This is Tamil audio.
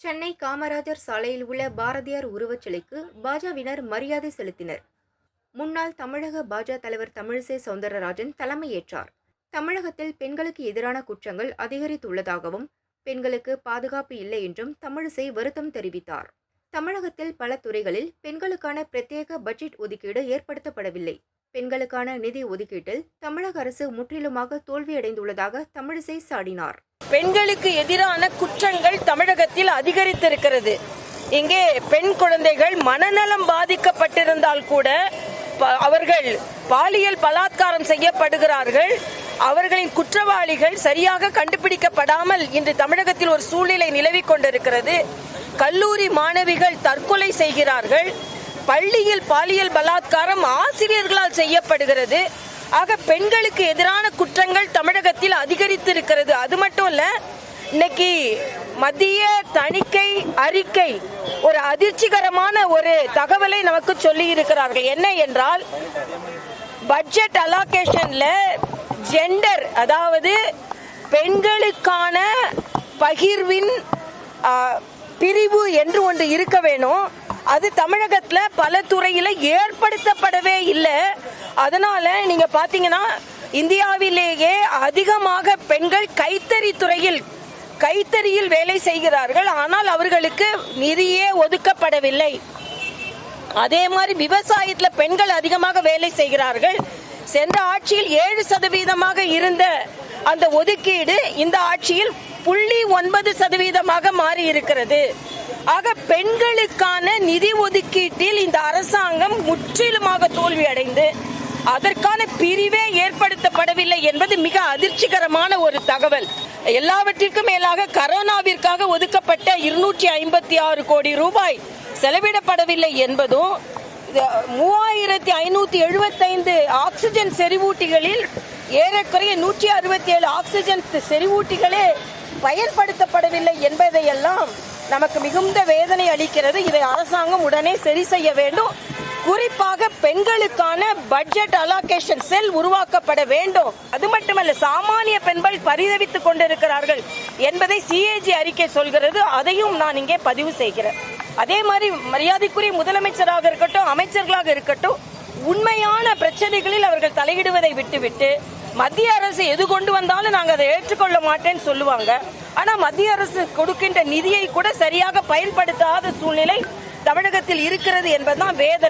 சென்னை காமராஜர் சாலையில் உள்ள பாரதியார் உருவச் சிலைக்கு பாஜவினர் மரியாதை செலுத்தினர். முன்னாள் தமிழக பாஜ தலைவர் தமிழிசை சவுந்தரராஜன் தலைமையேற்றார். தமிழகத்தில் பெண்களுக்கு எதிரான குற்றங்கள் அதிகரித்துள்ளதாகவும் பெண்களுக்கு பாதுகாப்பு இல்லை என்றும் தமிழிசை வருத்தம் தெரிவித்தார். தமிழகத்தில் பல துறைகளில் பெண்களுக்கான பிரத்யேக பட்ஜெட் ஒதுக்கீடு ஏற்படுத்தப்படவில்லை. பெண்களுக்கான நிதி ஒதுக்கீட்டில் தமிழக அரசு முற்றிலுமாக தோல்வியடைந்துள்ளதாக தமிழிசை சாடினார். பெண்களுக்கு எதிரான குற்றங்கள் தமிழகத்தில் அதிகரித்திருக்கிறது. இங்கே பெண் குழந்தைகள் மனநலம் பாதிக்கப்பட்டிருந்தால் கூட அவர்கள் பாலியல் பலாத்காரம் செய்யப்படுகிறார்கள். அவர்களின் குற்றவாளிகள் சரியாக கண்டுபிடிக்கப்படாமல் இன்று தமிழகத்தில் ஒரு சூழ்நிலை நிலவிக் கொண்டிருக்கிறது. கல்லூரி மாணவிகள் தற்கொலை செய்கிறார்கள். பள்ளியில் பாலியல் பலாத்காரம் ஆசிரியர்களால் செய்யப்படுகிறது. ஆக பெண்களுக்கு எதிரான குற்றங்கள் தமிழகத்தில் அதிகரித்திருக்கிறது. அது மட்டும் இல்ல இன்னைக்கு மத்திய தணிக்கை அறிக்கை ஒரு அதிர்ச்சிகரமான ஒரு தகவலை நமக்கு சொல்லி இருக்கிறார்கள் என்ன என்றால் பட்ஜெட் அலோகேஷன்ல ஜெண்டர் அதாவது பெண்களுக்கான பகிர்வின் பிரிவு என்று ஒன்று இருக்க வேணும். அது தமிழகத்துல பல துறையில ஏற்படுத்தப்படவே இல்லை. அதனால நீங்க பாத்தீங்கன்னா இந்தியாவிலேயே அதிகமாக பெண்கள் கைத்தறி துறையில் கைத்தறியில் வேலை செய்கிறார்கள். ஆனால் அவர்களுக்கு நிதியே ஒதுக்கப்படவில்லை. அதே மாதிரி விவசாயத்துல பெண்கள் அதிகமாக வேலை செய்கிறார்கள். சென்ற ஆட்சியில் ஏழு சதவீதமாக இருந்த அந்த ஒதுக்கீடு இந்த ஆட்சியில் புள்ளி ஒன்பது சதவீதமாக மாறி இருக்கிறது ஆக பெண்களுக்கான நிதி ஒதுக்கீட்டில் இந்த அரசாங்கம் முற்றிலுமாக தோல்வி அடைந்து அதற்கான பிரிவே ஏற்படுத்தப்படவில்லை என்பது மிக அதிர்ச்சிகரமான ஒரு தகவல். எல்லாவற்றிற்கும் மேலாக கரோனாவிற்காக ஒதுக்கப்பட்ட இருநூற்றி ஐம்பத்தி ஆறு கோடி ரூபாய் செலவிடப்படவில்லை என்பதும் மூவாயிரத்தி ஐநூத்தி எழுபத்தைந்து ஆக்சிஜன் செறிவூட்டிகளில் ஏறக்குறைய நூற்றி அறுபத்தி ஏழு ஆக்சிஜன் செறிவூட்டிகளே பயன்படுத்தப்படவில்லை என்பதையெல்லாம் நமக்கு மிகுந்த வேதனை அளிக்கிறது. இதை அரசாங்கம் உடனே சரி செய்ய வேண்டும். குறிப்பாக பெண்களுக்கான பட்ஜெட் அலோகேஷன் செல் உருவாக்கப்பட வேண்டும். அது மட்டுமல்ல சாமானிய பெண்கள் பரிதவித்துக் கொண்டிருக்கிறார்கள் என்பதை சிஏஜி அறிக்கை சொல்கிறது. அதையும் நான் இங்கே பதிவு செய்கிறேன். அதே மாதிரி மரியாதைக்குரிய முதலமைச்சராக இருக்கட்டும் அமைச்சர்களாக இருக்கட்டும் உண்மையான பிரச்சனைகளில் அவர்கள் தலையிடுவதை விட்டுவிட்டு மத்திய அரசு எது கொண்டு வந்தாலும் நாங்கள் அதை ஏற்றுக்கொள்ள மாட்டேன்னு சொல்லுவாங்க. ஆனா மத்திய அரசு கொடுக்கின்ற நிதியை கூட சரியாக பயன்படுத்தாத சூழ்நிலை தமிழகத்தில் இருக்கிறது என்பதுதான் வேதனை.